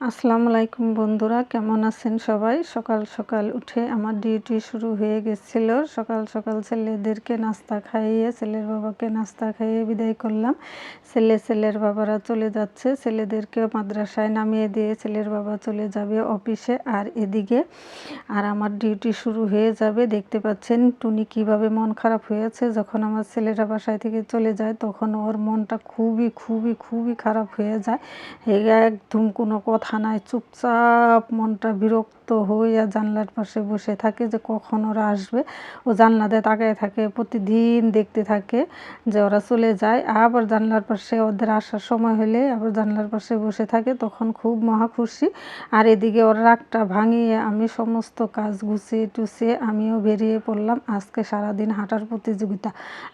আসসালামু আলাইকুম বন্ধুরা, কেমন আছেন সবাই? সকাল সকাল উঠে আমার ডিউটি শুরু হয়ে গেছিল। সকাল সকাল ছেলেদেরকে নাস্তা খাইয়ে, ছেলের বাবাকে নাস্তা খাইয়ে বিদায় করলাম। ছেলে, ছেলের বাবারা চলে যাচ্ছে। ছেলেদেরকে মাদ্রাসায় নামিয়ে দিয়ে ছেলের বাবা চলে যাবে অফিসে আর এদিকে। আর আমার ডিউটি শুরু হয়ে যাবে। দেখতে পাচ্ছেন টুনি কীভাবে মন খারাপ হয়েছে। যখন আমার ছেলেরা বাসায় থেকে চলে যায়, তখন ওর মনটা খুবই খুবই খুবই খারাপ হয়ে যায়। একদম কোনো কথা থানায় চুপচাপ মনটা বিরক্ত হইয়া জানলার পাশে বসে থাকে যে কখন ওরা আসবে। ও জানলাতে তাকায় থাকে, প্রতিদিন দেখতে থাকে যে ওরা চলে যায়। আবার জানলার পাশে ওদের আসার সময় হলে আবার জানলার পাশে বসে থাকে, তখন খুব মহা খুশি। আর এদিকে ওর রাগটা ভাঙিয়ে আমি সমস্ত কাজ গুছিয়ে টুছিয়ে আমিও বেরিয়ে পড়লাম। আজকে সারাদিন হাঁটার প্রতিযোগিতা।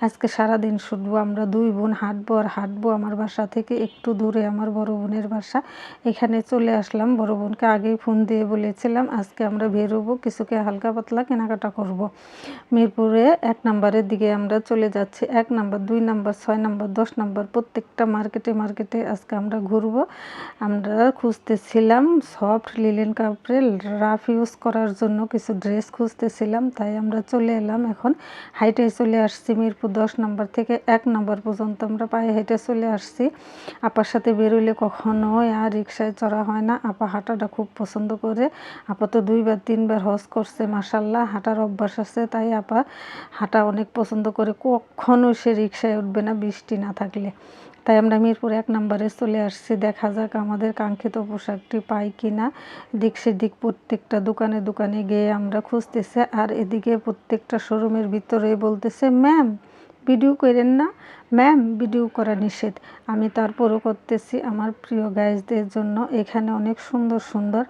আজকে সারাদিন শুটবো আমরা দুই বোন হাঁটবো আর হাঁটবো আমার বাসা থেকে একটু দূরে, আমার বড় বোনের বাসা। এখানে চলে চলে আসলাম। বড় বোনকে আগেই ফোন দিয়ে বলেছিলাম, আজকে আমরা বেরোবো কিছুকে হালকা পাতলা কেনাকাটা করব। মিরপুরে এক নাম্বারের দিকে আমরা চলে যাচ্ছি। এক নাম্বার, দুই নাম্বার, ছয় নাম্বার, দশ নাম্বার, প্রত্যেকটা মার্কেটে মার্কেটে আজকে আমরা ঘুরবো। আমরা খুঁজতেছিলাম সফট লিলেন কাপড়ে, রাফ ইউজ করার জন্য কিছু ড্রেস খুঁজতেছিলাম, তাই আমরা চলে এলাম এখন হাইটে চলে আসছি মিরপুর দশ নাম্বার থেকে। এক নাম্বার পর্যন্ত আমরা পায়ে হেঁটে চলে আসছি। আপার সাথে বেরোলে কখনোই আর রিক্সায় চড়া হয় হয় না। আপা হাঁটাটা খুব পছন্দ করে। আপা তো দুইবার, তিনবার হজ করছে মাসাল্লাহ হাঁটার অভ্যাস আছে, তাই আপা হাঁটা অনেক পছন্দ করে। কখনো সে রিক্সায় উঠবে না বৃষ্টি না থাকলে। তাই আমরা মিরপুর এক নম্বরে চলে আসছি। দেখা যাক আমাদের কাঙ্ক্ষিত পোশাকটি পাই কি না দিক সেদিক প্রত্যেকটা দোকানে দোকানে গিয়ে আমরা খুঁজতেছে। আর এদিকে প্রত্যেকটা শোরুমের ভিতরে বলতেছে, ম্যাম, ভিডিও করেন না? ম্যাম, ভিডিও করা নিষেধ। আমি তারপরও করতেছি আমার প্রিয় গাইজদের জন্য। এখানে অনেক সুন্দর সুন্দর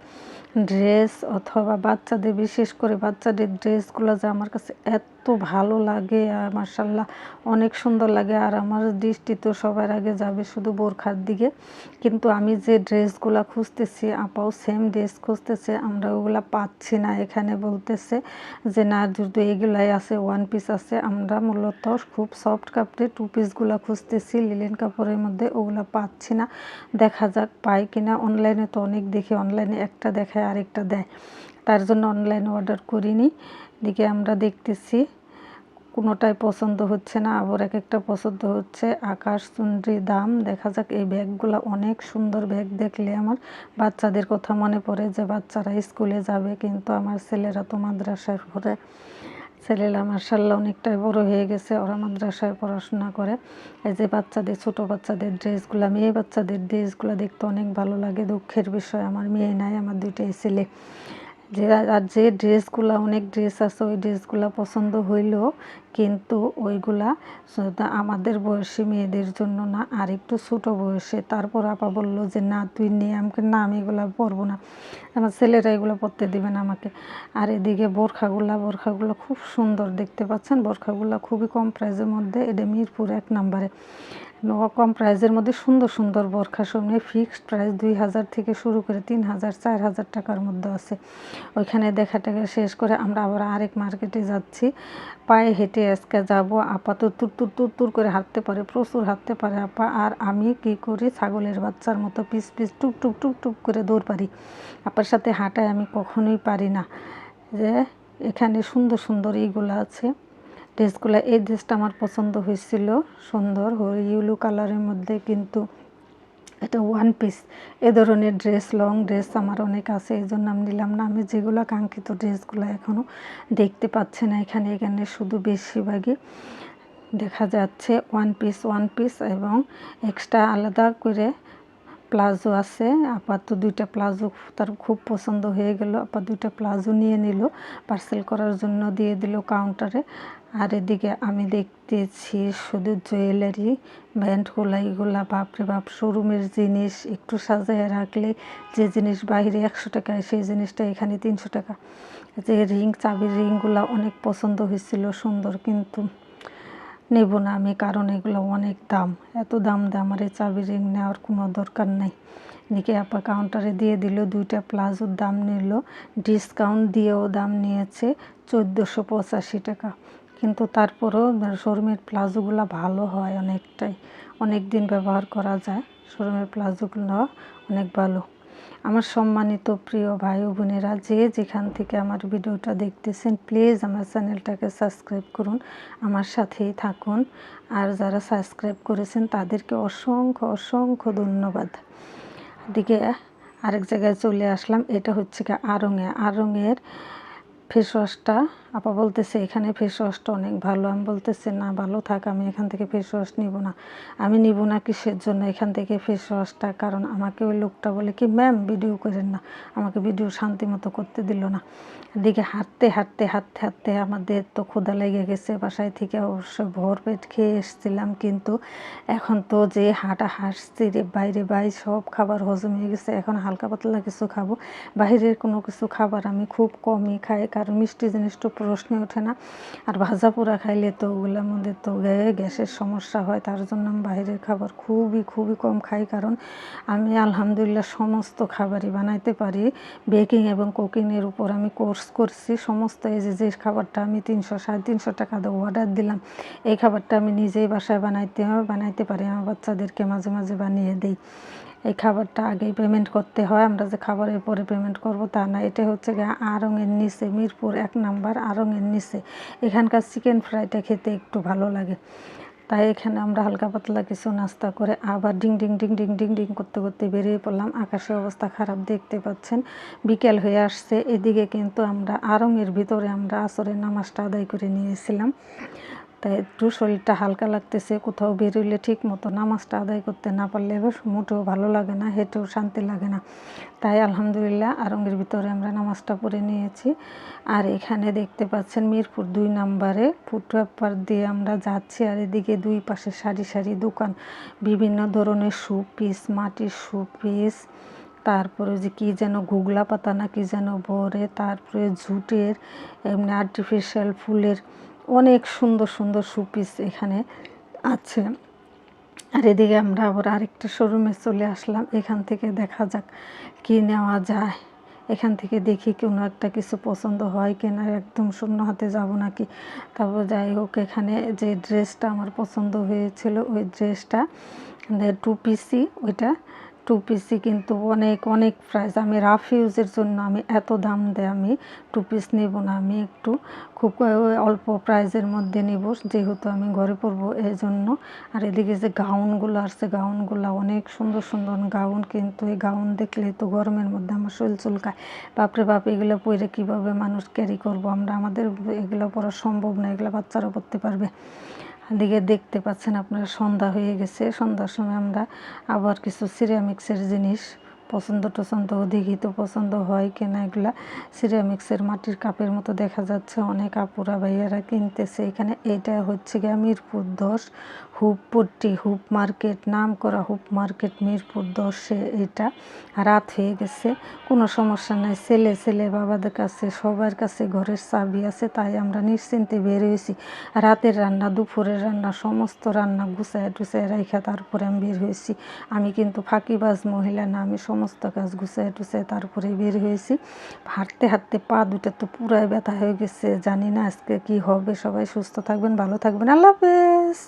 ড্রেস অথবা বাচ্চাদের, বিশেষ করে বাচ্চাদের ড্রেসগুলো যে আমার কাছে এত ভালো লাগে, আর মার্শাল্লাহ অনেক সুন্দর লাগে। আর আমার দৃষ্টি তো সবার আগে যাবে শুধু বোরখার দিকে। কিন্তু আমি যে ড্রেসগুলো খুঁজতেছি, আপাও সেম ড্রেস খুঁজতেছে, আমরা ওগুলো পাচ্ছি না। এখানে বলতেছে যে, না যদি এগুলাই আছে ওয়ান পিস আছে। আমরা মূলত খুব সফট কাপড়ে টু পিসগুলো খুঁজতেছি, লিলেন কাপড়ের মধ্যে ওগুলো পাচ্ছি না। দেখা যাক পাই কিনা। অনলাইনে তো অনেক দেখি অনলাইনে একটা দেখায়, আরেকটা দেয়। তার জন্য অনলাইনে অর্ডার করিনি। দিকে আমরা দেখতেছি, কোনোটাই পছন্দ হচ্ছে না। আবার এক একটা পছন্দ হচ্ছে। আকাশ চুন্ডি দাম। দেখা যাক এই ব্যাগগুলো অনেক সুন্দর ব্যাগ দেখলে আমার। বাচ্চাদের কথা মনে পড়ে যে বাচ্চারা স্কুলে যাবে, কিন্তু আমার ছেলেরা তো মাদ্রাসায় পড়ে। ছেলেরা মার্শাল্লাহ অনেকটাই বড় হয়ে গেছে। ওরা মাদ্রাসায় পড়াশোনা করে। এই যে বাচ্চাদের, ছোট বাচ্চাদের ড্রেসগুলো মেয়ে বাচ্চাদের ড্রেসগুলো দেখতে অনেক ভালো লাগে। দুঃখের বিষয়, আমার মেয়ে নাই, আমার দুইটাই ছেলে। যে, আর যে ড্রেসগুলো, অনেক ড্রেস আছে, ওই ড্রেসগুলো পছন্দ হইলেও কিন্তু ওইগুলা আমাদের বয়সী মেয়েদের জন্য না, আর একটু ছোটো বয়সে। তারপর আপা বলল যে, না, তুই নিয়ে আমাকে না, আমি এগুলো পরবো না। আমার ছেলেরা এগুলো পরতে দিবে না আমাকে। আর এদিকে বোরখাগুলা, বোরখাগুলো খুব সুন্দর দেখতে পাচ্ছেন। বোরখাগুলো খুবই কম প্রাইজের মধ্যে। এটা মিরপুর এক নম্বরে। কম প্রাইজের মধ্যে সুন্দর সুন্দর বরখা সামনে। ফিক্সড প্রাইস দুই হাজার থেকে শুরু করে তিন হাজার, চার হাজার টাকার মধ্যে আছে। ওইখানে দেখা টেখা শেষ করে আমরা আবার আরেক মার্কেটে যাচ্ছি। পায়ে হেঁটে আজকে যাব, আপা তো তুর তুর তুর তুর করে হাঁটতে পারে, প্রচুর হাঁটতে পারে, আপা। আর আমি কি করি, ছাগলের বাচ্চার মতো পিস পিস, টুক টুক টুক টুক করে দৌড় পারি। আপার সাথে হাঁটায় আমি কখনোই পারি না। যে এখানে সুন্দর সুন্দর এইগুলো আছে। ড্রেসগুলো, এই ড্রেসটা আমার পছন্দ হয়েছিল, সুন্দর ইউলো কালারের মধ্যে, কিন্তু এটা ওয়ান পিস এ ধরনের ড্রেস লং ড্রেস আমার অনেক আছে, এই জন্য আমি নিলাম না। আমি যেগুলো কাঙ্ক্ষিত ড্রেসগুলো এখনও দেখতে পাচ্ছি না এখানে। এখানে শুধু বেশিরভাগই দেখা যাচ্ছে ওয়ান পিস ওয়ান পিস এবং এক্সট্রা আলাদা করে প্লাজো আছে। আপাতত দুইটা প্লাজো তার খুব পছন্দ হয়ে গেল। আপাত দুইটা প্লাজো নিয়ে নিল। পার্সেল করার জন্য দিয়ে দিল কাউন্টারে। আর এদিকে আমি দেখতেছি শুধু জুয়েলারি ব্যান্ডগুলা এগুলা বাপরে বাপ, শোরুমের জিনিস একটু সাজায় রাখলে যে জিনিস বাইরে একশো টাকায় সেই জিনিসটা এখানে তিনশো টাকা। যে রিং, চাবির রিংগুলা অনেক পছন্দ হয়েছিল, সুন্দর কিন্তু নেব না আমি, কারণ এগুলো অনেক দাম। এত দাম দিয়ে আমার এই চাবি রিং নেওয়ার কোনো দরকার নেই। নিকে আপা কাউন্টারে দিয়ে দিল, দুইটা প্লাজোর দাম নিল। ডিসকাউন্ট দিয়েও দাম নিয়েছে চোদ্দোশো পঁচাশি টাকা। কিন্তু তারপরেও শোরুমের প্লাজোগুলো ভালো হয় অনেকটাই। অনেক দিন ব্যবহার করা যায় শোরুমের প্লাজোগুলো অনেক ভালো। আমার সম্মানিত প্রিয় ভাই বোনেরা, যে যেখান থেকে আমার ভিডিওটা দেখতেছেন প্লিজ আমার চ্যানেলটাকে সাবস্ক্রাইব করুন, আমার সাথেই থাকুন। আর যারা সাবস্ক্রাইব করেছেন, তাদেরকে অসংখ্য অসংখ্য ধন্যবাদ। দিকে আরেক জায়গায় চলে আসলাম, এটা হচ্ছে কি আরঙে। আরঙের ফেস ওয়াশটা আপা বলতেছে, এখানে ফেস ওয়াশটা অনেক ভালো। আমি বলতেছি, না, ভালো থাক, আমি এখান থেকে ফেস ওয়াশ নিব না। আমি নিব না কিসের জন্য এখান থেকে ফেস ওয়াশটা কারণ আমাকে ওই লোকটা বলে কি, ম্যাম ভিডিও করেন না। আমাকে ভিডিও শান্তি মতো করতে দিল না। এদিকে হাঁটতে হাঁটতে হাঁটতে হাঁটতে আমাদের তো ক্ষুদা লেগে গেছে। বাসায় থেকে অবশ্য ভোর পেট খেয়ে এসেছিলাম, কিন্তু এখন তো যে হাঁটা হাসছি রে, বাইরে বাই সব খাবার হজম হয়ে গেছে। এখন হালকা পাতলা কিছু খাব। বাইরের কোনো কিছু খাবার আমি খুব কমই খাই, কারণ মিষ্টি জিনিসটা প্রশ্নে ওঠে না। আর ভাজা পোড়া খাইলে তো ওগুলোর মধ্যে তো গ্যাসের সমস্যা হয়, তার জন্য আমি বাইরের খাবার খুবই খুবই কম খাই। কারণ আমি আলহামদুলিল্লাহ সমস্ত খাবারই বানাইতে পারি। বেকিং এবং কুকিংয়ের উপর আমি কোর্স করছি। সমস্ত এই যে যে খাবারটা আমি তিনশো সাড়ে তিনশো টাকা দিয়ে অর্ডার দিলাম, এই খাবারটা আমি নিজেই বাসায় বানাইতে বানাইতে পারি। আমার বাচ্চাদেরকে মাঝে মাঝে বানিয়ে দিই। এই খাবারটা আগেই পেমেন্ট করতে হয়। আমরা যে খাবারের পরে পেমেন্ট করব তা না। এটা হচ্ছে গিয়ে আরঙের নিচে, মিরপুর এক নাম্বার আরঙের নিচে। এখানকার চিকেন ফ্রাইটা খেতে একটু ভালো লাগে। তাই এখানে আমরা হালকা পাতলা কিছু নাস্তা করে আবার ডিং ডিং ডিং ডিং ডিং ডিং করতে করতে বেরিয়ে পড়লাম। আকাশের অবস্থা খারাপ, দেখতে পাচ্ছেন। বিকেল হয়ে আসছে। এদিকে কিন্তু আমরা আরঙের ভিতরে আমরা আসরের নামাজটা আদায় করে নিয়েছিলাম। তাই একটু শরীরটা হালকা লাগতেছে, কোথাও বেরোলে ঠিক মতো নামাজটা আদায় করতে না পারলে এবার মোটেও ভালো লাগে না, হেঁটেও শান্তি লাগে না। তাই আলহামদুলিল্লাহ আরঙ্গের ভিতরে আমরা নামাজটা পড়ে নিয়েছি। আর এখানে দেখতে পাচ্ছেন মিরপুর দুই নাম্বারে ফুটওভার দিয়ে আমরা যাচ্ছি, আর এদিকে দুই পাশে সারি সারি দোকান। বিভিন্ন ধরনের শু পিস মাটির শু পিস তারপরে যে কী যেন ঘুগলা পাতা না কী যেন ভরে তারপরে ঝুটের এমনি আর্টিফিশিয়াল ফুলের অনেক সুন্দর সুন্দর সুপিস এখানে আছে। আর এদিকে আমরা আবার আরেকটা শোরুমে চলে আসলাম। এখান থেকে দেখা যাক কি নেওয়া যায়। এখান থেকে দেখি কোনো একটা কিছু পছন্দ হয় কিনা, একদম শূন্য হাতে যাব নাকি। তারপর যাই হোক, এখানে যে ড্রেসটা আমার পছন্দ হয়েছিল, ওই ড্রেসটা টু পিসি ওইটা টু পিসি কিন্তু অনেক অনেক প্রাইস আমি রাফ ইউজের জন্য আমি এত দাম দেয় আমি টু পিস নেব না। আমি একটু খুব অল্প প্রাইজের মধ্যে নেব, যেহেতু আমি ঘরে পরবো এই জন্য আর এদিকে যে গাউনগুলো আসছে গাউনগুলো অনেক সুন্দর সুন্দর গাউন কিন্তু এই গাউন দেখলে তো গরমের মধ্যে আমার শরীর চুলকায়। বাপরে বাপ, এগুলো পরে কীভাবে মানুষ ক্যারি করব? আমরা আমাদের এগুলো পরা সম্ভব না, এগুলো বাচ্চারা পরতে পারবে। দিকে দেখতে পাচ্ছেন আপনারা সন্ধ্যা হয়ে গেছে। সন্ধ্যার সময় আমরা আবার কিছু সিরামিক্সের জিনিস পছন্দ টছন্দ দেখি তো পছন্দ হয় কেনা এগুলা। সিরামিক্সের মাটির কাপের মতো দেখা যাচ্ছে অনেক আপুরা ভাইয়ারা কিনতেছে। এখানে এটা হচ্ছে গিয়ে মিরপুর দশ হুপপট্টি হুপ মার্কেট নাম করা হুপ মার্কেট মিরপুর দশে এটা। রাত হয়ে গেছে, কোনো সমস্যা নাই। ছেলে ছেলে, বাবাদের কাছে, সবার কাছে ঘরের চাবি আছে, তাই আমরা নিশ্চিন্তে বের হয়েছি। রাতের রান্না, দুপুরের রান্না, সমস্ত রান্না গুছায় টুসায় রাইখা তারপরে আমি বের হয়েছি। আমি কিন্তু ফাঁকিবাজ মহিলা না, আমি সমস্ত গাছ গুছায় টুসাই তারপরে বের হয়েছি। হাঁটতে হাঁটতে পা দুটা তো পুরাই ব্যথা হয়ে গেছে, জানি না আজকে কি হবে। সবাই সুস্থ থাকবেন, ভালো থাকবেন। আল্লাহ হাফেজ।